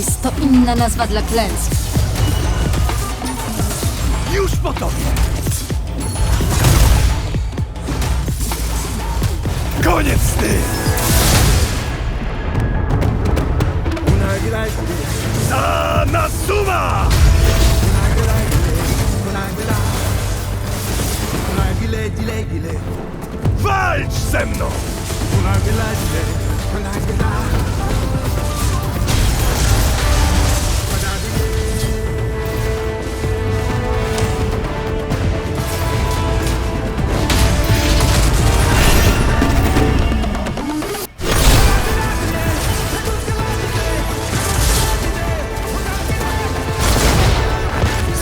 Jest to inna nazwa dla klęsk. Już po tobie! Koniec z tym! Sanasuma! Walcz ze mną!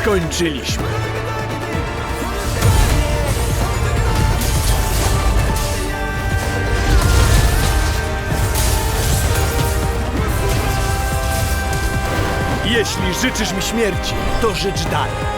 Skończyliśmy. Jeśli życzysz mi śmierci, to życz dalej.